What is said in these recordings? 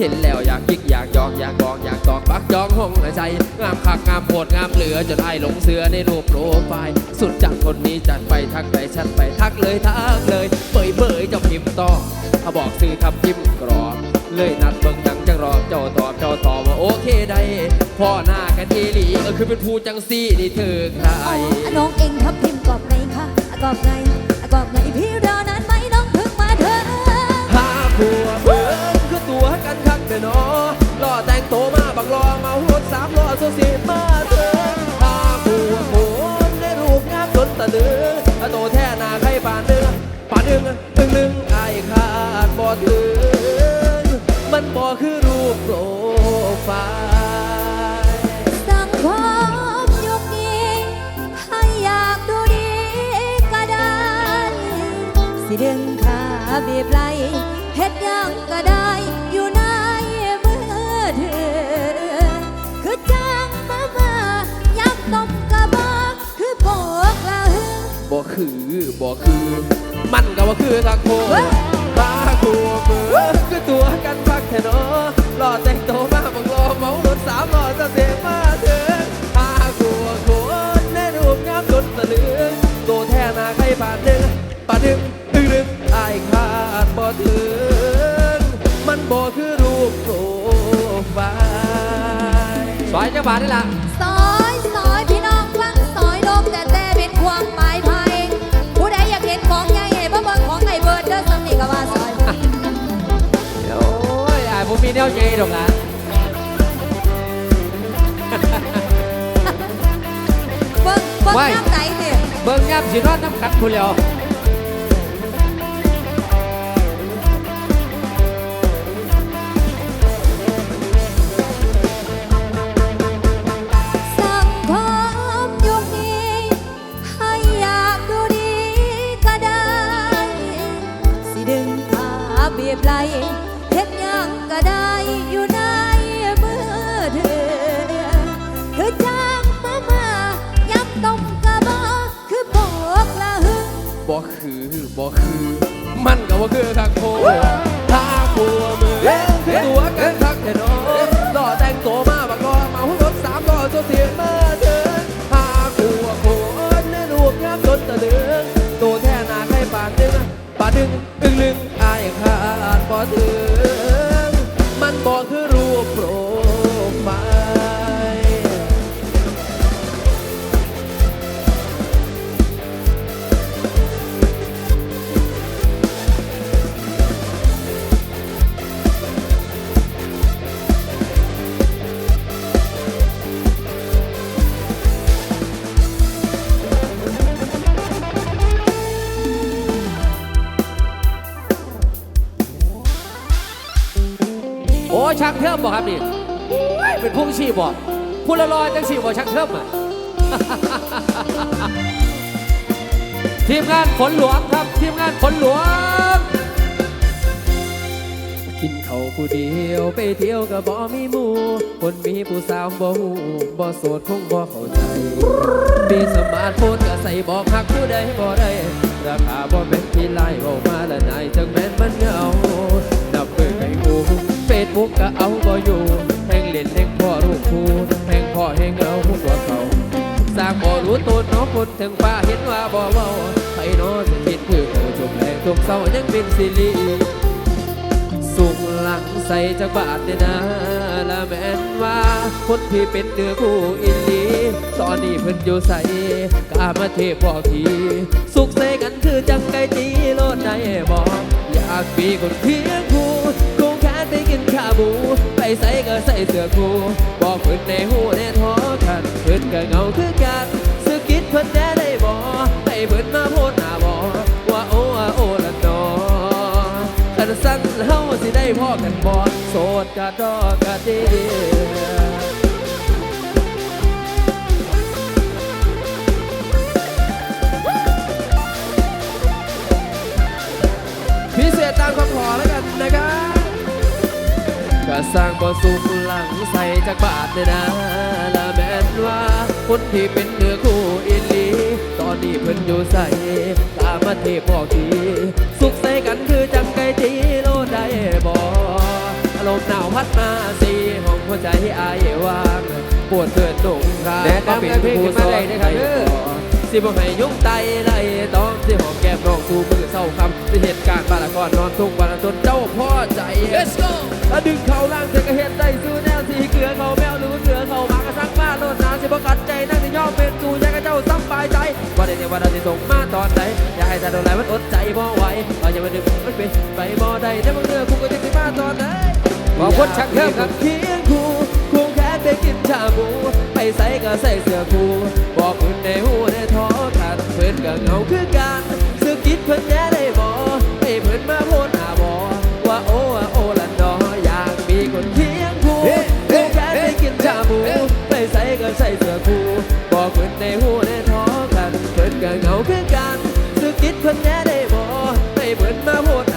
เห็นแล้วอยากยิกอยากยอกอยากกองอยากตอกปักจองห้องใจงามคักงามโพดงามเหลือจนไอ้หลงเสือในรูปโปรไฟล์สุดจัดคนนี้จัดไปทักไปชัดไปทักเลยทักเลยเบยเบยจ้าพิมพ์ต่อถ้าบอกซื้อทำจิ้มกรอบเลยนัดเบิ่งดังจังรอเจ้าตอบเจ้าตอบว่าโอเคได้พ่อหน้ากันทีหลีเออคือเป็นผู้จังซี่นี่เธอใครอ๋อน้องเองทับทิมพ์กรอบไงคะกรอบไงกรอบไงพี่รอนานไหมน้ กันคักแต่นอล่อแต่งโตมาบักรอเมารถสามล้อโซเสีมาเถอะหาผัวคนในรูปงามจนตะลึงอโตแท้หน้าใครป่านเนื้อป่านหนึ่งตึงหนึ่งไอ้ขาดบ่ถึงมันบ่คือรูปโปรไฟล์สังคมยุคนี้ให้อยากดูดีก็ได้ สิดึงขาบีบไหลเฮ็ดยังก็ได้ คือบ่คือ มันก็ว่าคือทักโคบ้ากูมือคือตัวกันพักแค่นอรอแต่งโตวมาบังรอเมารถสามล้อจะเสียมาเถึงพากูคนในรูปงามจนตะลึงโตแท้หนาใครผ่านหนึ่งป่าดึงดึงดึงอายขาดบ่ถึงมันบ่คือรูปโปรไฟล์สอยจังหวะนี่ล่ะ ผมมีแนวใจดอกนะเบิ่งเบิ่งน้ำไหนเนี่ยเบิ่งยามสินอนน้ำ ก็ได้อยู่ในมือเธอคือจ้างมามายับต้มกะบอกคือโบกละหึงบ่คือบ่คือ มันก็ว่าคือคักโคถ้าผัวมือคือตัวกันคักแค่นอรอแต่งตัวมาบักรอมาหุ่นรถสามล้อจนเสียมาเถินถ้าผัวโคนในรูปงามจนตะลึงตัวแท้นาใครปานดึงปานดึงดึงลึงอายขาดบ่ถึง ชักเทิมบ่ครับนี่เป็นพุ่งชีบ่ผู้ละลอยจังสีบ่ชักเทิมอะทีมงานฝนหลวงครับ ทีมงานฝนหลวง กินเขาผู้เดียวไปเที่ยวกับบ่มีหมู่คนมีผู้สาวบ่หูบ่โสดคงบ่เข้าใจมีสมาร์ทโฟนก็ใส่บอกหักผู้ใดบ่ได้ราคาบ่แม่นที่ไล่เว้ามาละนายจังแม่นมันเหงา เอาบ่อยู่แห่งเล่นแห่งพ่อรูปคู่แห่งพ่อแห่งเอากว่าเขาสร้างบ่รู้ตนน้องคนถึงฟ้าเห็นว่าบ่เว้าไผเน้อจะคิดคือโอ้จมแรงจมเศร้ายังเป็นสิริสุขหลังใส่จากบาทเนี่ยนะละแม่นว่าคนที่เป็นเนื้อคู่อินลีตอนนี้เพิ่นอยู่ใส่กล้ามาเทพบอกทีสุขใส่กันคือจังไก่ตีโลดได้บอกอยากมีคนเคียงคู่ ไปกินข้าวบูไปใส่ก็ใส่เสื้อคู่บอกเพิ่นในหูในท้อกันเพิ่นก็เงาคือกันสึกิดเพิ่นแน่ได้บอกให้เพิ่นมาโพดหน้าบอกว่าโอ้ว่าโอ้ละนอคันสั้นเฮาสิได้พ่อกันบ่โสดกะดอกกะเดีพิ สร้างบ่สุขหลังใส่จากบาทเนี่ยนะละแม่นว่าคนที่เป็นเนื้อคู่อินลีตอนนี้เพิ่นอยู่ใส่ตามมาเทพบอกทีสุขใส่กันคือจังไก่ตีโลดได้บ่อารมณ์หนาวพัดมาสีห้องหัวใจอายว่างปวดเกิดหนุ่งราแนะนำกันเพลงขึ้นมาได้นะครับเด้อ สิบ่ให้ยุ่งไตไรต้องสิหอมแก้มน้องสู่มือเศร้าคำสิเหตุการณ์บาละก่อนนอนทุกวันจนเจ้าพ่อใจ let's go ถ้าดึงเข่าล่างเธอก็เห็นได้สู้แนวสีเกลือเขาแมวหรือเสือเขาหมากระซังมาโลดนาสิบ่กัดใจนั่งที่ย่อมเป็นกูอยากให้เจ้าซ้ำปลายใจว่าได้เนี่ยว่าเราจะส่งมาตอนไหนอยากให้แต่โดนไรมันอดใจบ่ไหวเอาอย่ามาดึงมันเป็นไปบ่ได้แต่บางเรื่องกูก็จะสิมาตอนไหนขอบคุณชักเทิมครับเคียงคู่ควงแขนไปกินชาบูไป ใส่ก็ใส่เสื้อคู่บอกเพื่นในหูในท้อขัดเพื่อนก็เหงาคือกันสึกคิดเพื่อนแย่ได้บ่ให้เพื่อนมาโพดหน้าบ่ว่าโอ้ว่าโอ้ละดออยากมีคนเคียงคู่เฮ้ควงแขนเฮ้ไปกินชาบูเฮ้ไปใส่ก็ใส่เสื้อคู่บอกเพื่อนในหูในท้อขัดเพื่อนก็เหงาคือกันสึกคิดเพื่อนแย่ได้บ่ให้เพื่อนมาโพด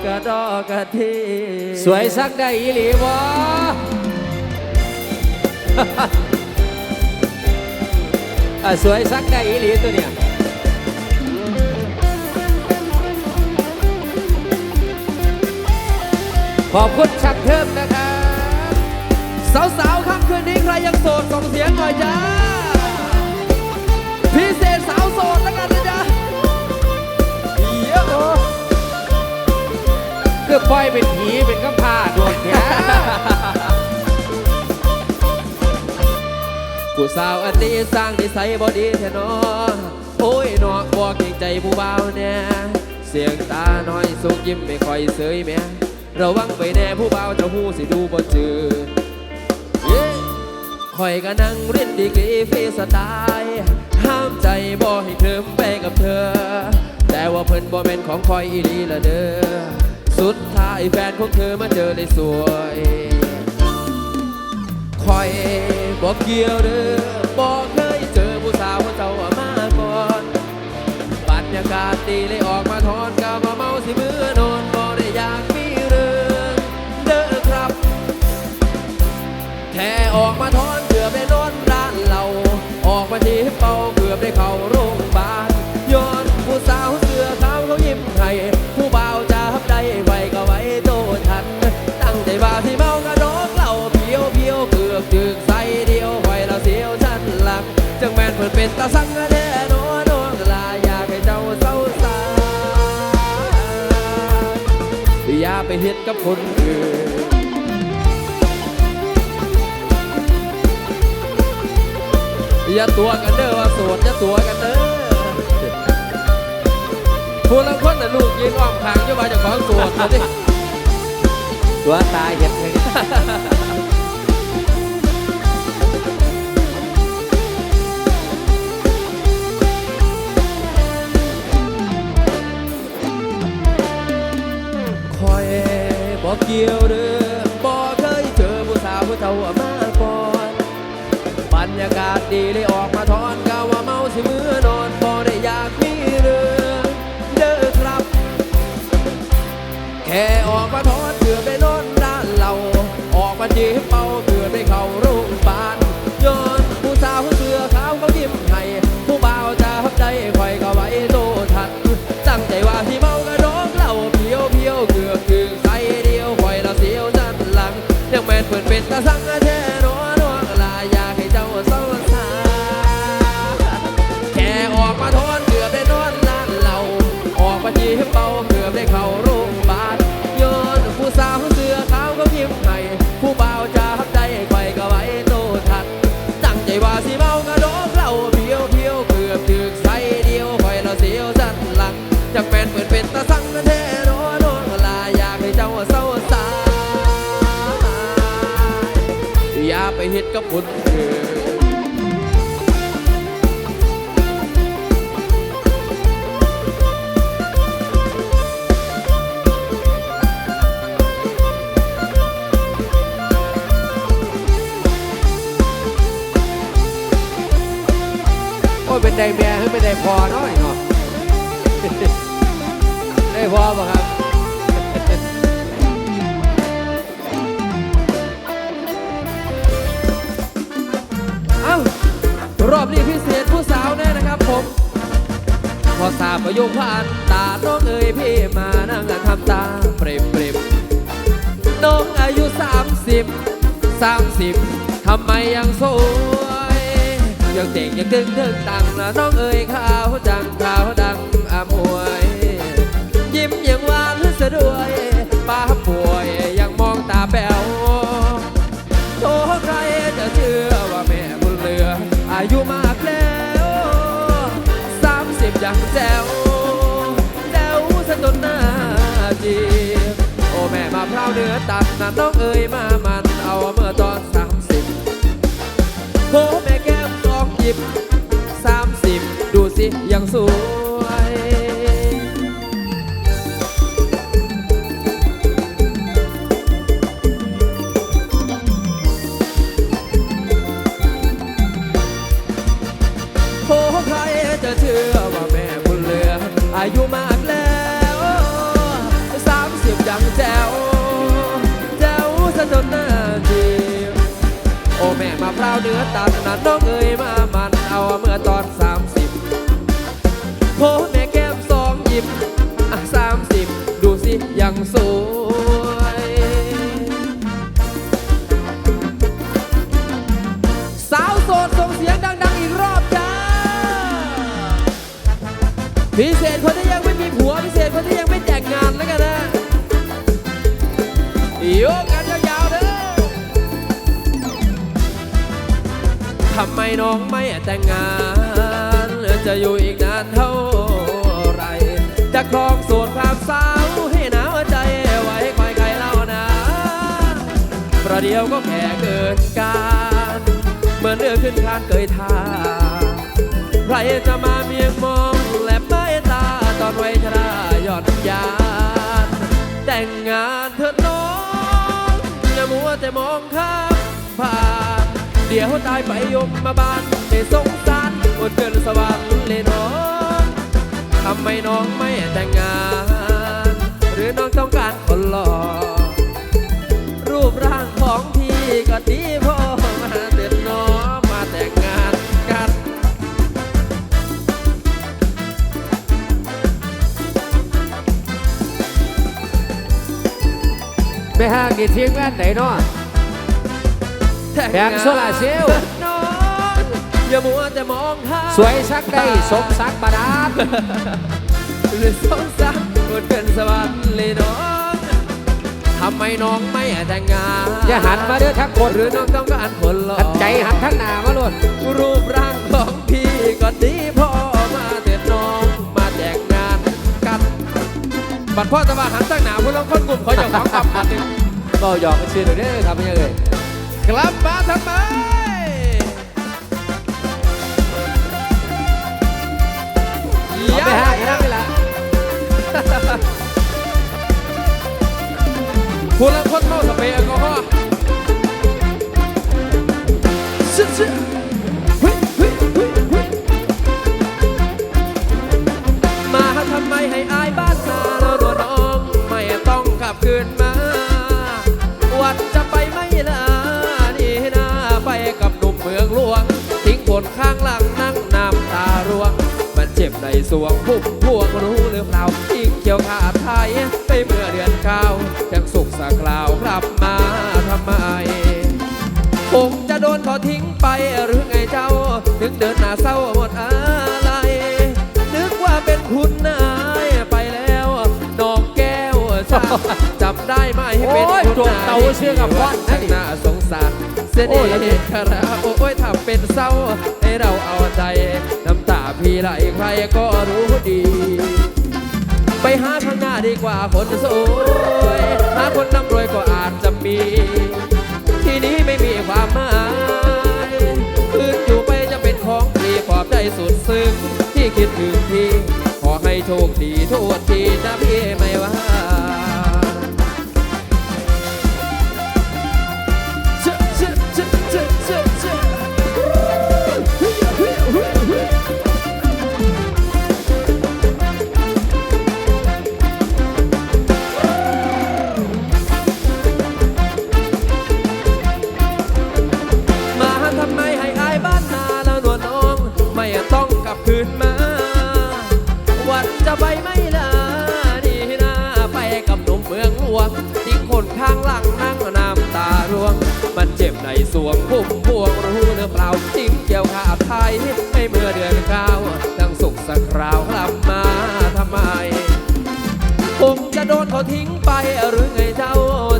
สดกะดอกะทีสวยสักได้อีหลีบ่อะสวยสักได้อีหลีตัวเนี่ยขอบคุณชักเทิมนะครับ สาวๆครับคืนนี้ใครยังโสดส่งเสียงหน่อยจ้าพิเศษสาวโสดแล้วกันนะจ๊ะ คือปล่อยเป็นผีเป็นกำพร้าโดนแท้ผู้สาวอันนี้สร้างนิสัยบอดีแท้นอโอ้ยนอกบอกเกรงใจผู้บ่าวแน่เสียงตาน้อยสุกยิ้มไม่ค่อยเสยแม่ระวังไปแน่ผู้บ่าวเจะหูสิดูบ่จืดคอยก็นั่งเรียนดีกรีฟรีสไตล์ห้ามใจบ่ให้เคลิมไปกับเธอ แต่ว่าเพิ่นบ่เป็นของคอยอีลีละเด้อ สุดท้ายแฟนของเธอมาเจอเลยสวยคอยบอกเกี่ยวเด้อบอกเคยเจอผู้สาวคนเจ้ามาก่อนบรรยากาศดีเลยออกมาทอนกามาเมาสิมือนอนบ่ได้อยากมีเรื่องเด้อครับ แค่ออกมาทอนเกือบได้นอน เป็นตาสังแน่นอนน้องลาอยากให้เจ้าเศร้าสาอย่าไปเฮ็ดกับคนอื่นอย่าตัวกันเด้อว่าโสดอย่าตัวกันเด้อผู้ลังคนน่ะลูกยืนอ้อมขางอยู่ว่าเจะของโสดเลยดิตัวตายเห็นเลย บอกเกี่ยวเด้อบอกเคยเจอผู้สาวผู้เฒ่ามาก่อน บรรยากาศดีเลยออกมาทอน ไปเฮ็ดกับคนอื่นเป็นได้แม่หรือเป็นได้พอน้อยเนาะได้พอป่ะครับ ประโยคผ่านตาน้องเอ๋ยพี่มานั่งทำตาเปรมเปรมน้องอายุ 30 30ทำไมยังสวยยังเด็กยังดึงดึงตังนะน้องเอ๋ยขาวดังขาวดังอมวย ยิ้มยังหวานสะด้วยป้า งแจ๋วแจ๋วซะจนหน้าจีบโอ้แม่มาพร้าวเนื้อตัดนะน้องเอ่ยมามันเอาเมื่อตอนสามสิบโอ้แม่แก้มทองหยิบ ม่มาพร้าวเนื้อตัดนะน้องเอ๋ยมามันเอาเมื่อตอนสามสิบโอ้แม่แก้มสองหยิบอะสามสิบดูสิยังสวยสาวโสดส่งเสียงดัง ๆ อีกรอบจ้าพิเศษคนำไมน้องไม่แต่งงานจะอยู่อีกนานเท่าไร จะครองโสดความสาวให้หนาวใจไว้คอยใครเล่านะประเดี๋ยวก็แก่เกินการเหมือนเรือขึ้นคานเกยทาใครจะมาเมียงมองและไม่ตาตอนไว้ชรายอดยานแต่งงานเถิดน้องอย่ามัวแต่มองข้า เดี๋ยวตายไปยมมาบานไม่สงสารอดเกินสวรรค์เลยน้องทำไมน้องไม่แต่งงาน หรือน้องต้องการคนหล่อรูปร่างของพี่ก็ดีพอมาเด็ดน้อมาแต่งงานกันไม่ห่างกี่ทีมงานไหนเนาะ แผงโซลาร์เซลล์น้องอย่ามัวแต่มองหาสวยสักได้สมสักบาดาลหรือสงสารอดเกินสวรรค์เลยน้องทำไมน้องไม่แต่งงานอย่าหันมาเด้อทักคนหรือน้องต้องการคนหล่อหันใจหันทั้งหน้ามาล้วนรูปร่างของพี่ก็ดีพอมาเถิดน้องมาแต่งงานกันบัดพ่อจะมาหันตั้งหนาผู้ลงคนกลุ่มเขาอยากฟังคำอันหนึ่งก็หยอกกันชื่อหน่อยเด้อครับไม่ใช่เลย กลับมาทำไมเอาไปห่างกันนะเวลาผู้ลงคนเมาสเปรย์แอลกอฮอล์ ในสวงพุ่มพวกรู้หรือเปล่าทิ้งเกี่ยวขาดไทยไปเมื่อเดือนเก้ายังสุขสักคราวกลับมาทำไมคงจะโดนเขาทิ้งไปหรือไงเจ้า ถึงเดินหน้าเศร้า เป็นโอยคุณจงเตาเชื่อกับว่อนนะช่างดิน่าสงสารเสียโอ้ดียแล้วดิคาราโอ้ยทำเป็นเศร้าให้เราเอาใจน้ำตาพี่ไหลใครก็รู้ดี ไปหาข้างหน้าดีกว่าคนสวยหาคนร่ำรวยก็อาจจะมี ที่นี้ไม่มีความหมายคืนอยู่ไปจะเป็นของฟรีขอบใจสุดซึ้งที่คิดถึงพี่ขอให้โชคดีโทษทีนะพี่ไม่ว่า พวงรู้หรือเปล่าทิ้งเกี่ยวขาไทยให้เมื่อเดือนเก้าตั้งสุขสักคราวกลับมาทำไมคงจะโดนเขาทิ้งไปหรือไงเจ้า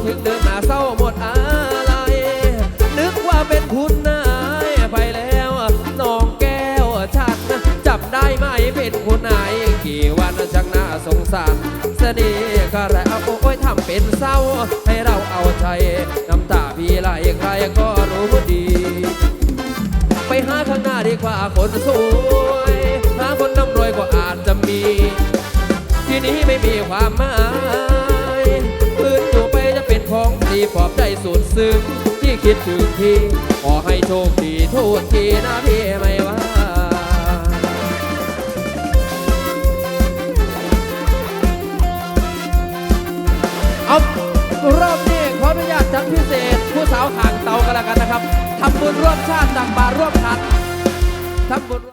ถึงเดินหน้าเศร้าหมดอะไร นึกว่าเป็นคุณนายไปแล้วน้องแก้วฉันจับได้ไหมเป็นคุณนายกี่วันจักน่าสงสารเสน่ห์ก็แล้วโอ้ยทำเป็นเศร้า ให้เราเอาใจน้ำตา ก็รู้ดี ไปหาข้างหน้าดีกว่าคนสวยหาคนร่ำรวยก็อาจจะมี ที่นี้ไม่มีความหมายพื้นอยู่ไปจะเป็นของดีปลอบใจสุดซึ้งที่คิดถึงพี่ขอให้โชคดีโทษทีนะพี่ไม่ว่าเอารอบนี้ขออนุญาตจัดพิเศษ สาวห่างเตากันแล้วกันนะครับทำบุญร่วมชาติตักบาตรร่วมขันทำบุญ